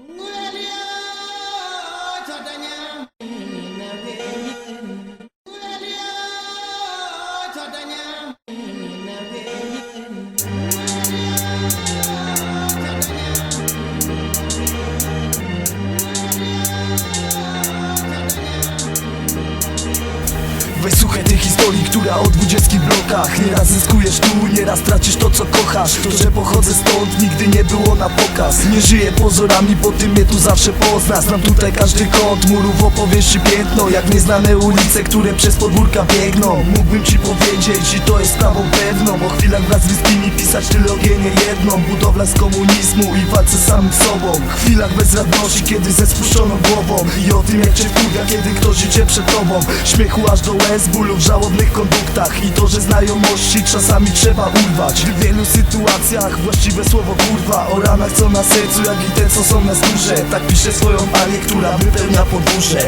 No! Wysłuchaj tej historii, która o dwudziestki blokach Nieraz zyskujesz tu, nieraz tracisz to co kochasz. To, że pochodzę stąd, nigdy nie było na pokaz. Nie żyję pozorami, bo ty mnie tu zawsze pozna Znam tutaj każdy kąt, murów opowieści piętno Jak nieznane ulice, które przez podwórka biegną. Mógłbym ci powiedzieć i to jest sprawą pewną. O chwilach wraz z bliskimi pisać trylogię nie jedną. Budowla z komunizmu i walce z sobą. Chwilach bezradności, kiedy ze spuszczoną głową. I o tym jak cię wkurwia, kiedy ktoś idzie przed tobą. Śmiechu aż do bez bólu w żałobnych konduktach I to, że znajomości czasami trzeba urwać. W wielu sytuacjach właściwe słowo kurwa O ranach co na sercu, jak i ten co są na skórze. Tak pisze swoją panię, która wypełnia podwórze.